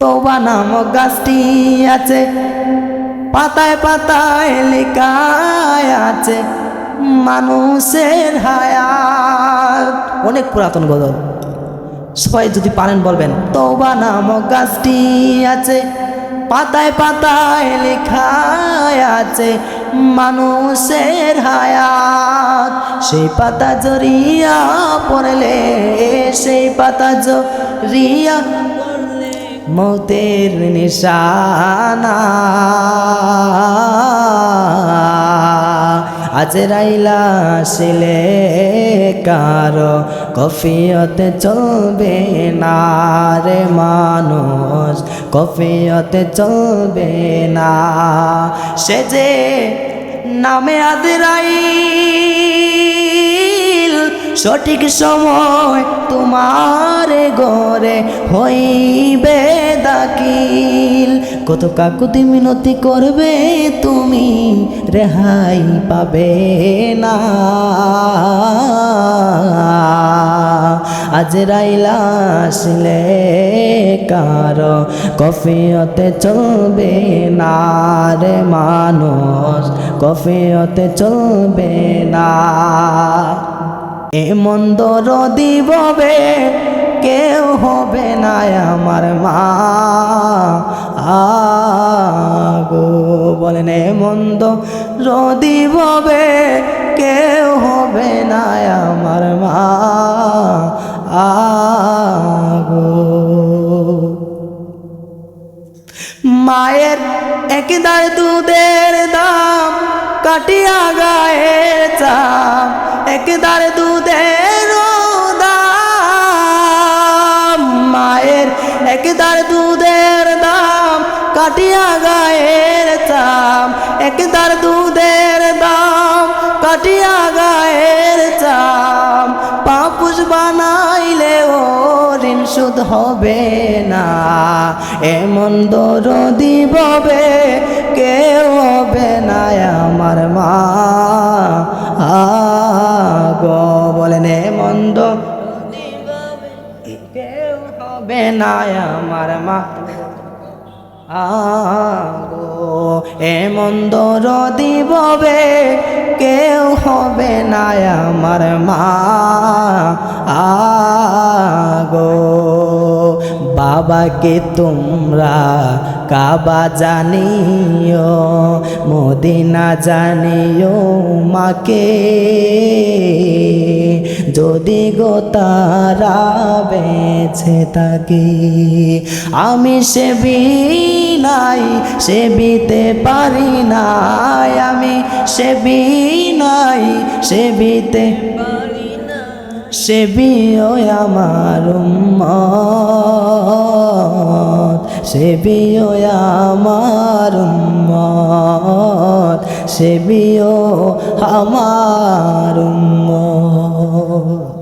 তোবা নামক গাছটি আছে। পাতায় পাতায় লেখায় আছে, মানুষের হায়াত। অনেক পুরাতন গজল। সবাই যদি পারেন বলবেন তোবা নামক গাছটি আছে, পাতায় পাতায় লেখায় আছে, মানুষের হায়াত। সেই পাতা জড়িয়া পড়লে, সেই পাতা জড়িয়া মৌতের নিশানা। আজ রাইলা শিলে কারও কফিয়তে চলবে না রে মানুষ, কফিয়তে চলবে না। সে যে নামে আদরাই সঠিক সময় তোমার গরে হইবে দাকিল কত কাকুতি মিনতি করবে তুমি, রেহাই পাবে না। আজ রাইলা আসলে কার কফিয়তে চলবে না রে মানুষ, কফিয়তে চলবে না। এ মন্দর দিববে কেউ হবে না আমার মা। আগো, বলেন, এ মন্দ রদিববে কেউ হবে না আমার মা। আগো। মায়ের একদার দুধের দাম, কাটিয়া গায়ের চাম একদার দুধের দাম, মায়ের একদার দুধের দাম, কাটিয়া গায়ের চাম একদার দুধের দাম, কাটিয়া গায়ের চাম, পাপুষ বানাইলে ও ঋণ সুদ হবে না। এমন দরদি ববে, কেউ হবে না আমার মা। বলেন দরদি ববে কেউ হবে না আমার মা। আগো এমন দরদি ববে, কেউ হবে না আমার মা। আগো বাবাকে তোমরা কাবা জানিও, মদিনা জানিও মাকে। যদি গো তারা বেছে থাকি, আমি সে নাই সে বিতে পারি নাই। আমি সে নাই সে বিতে সে বিও আমার উম্মত। সে বিও আমার উম্মত সে বিও আমার উম্মত।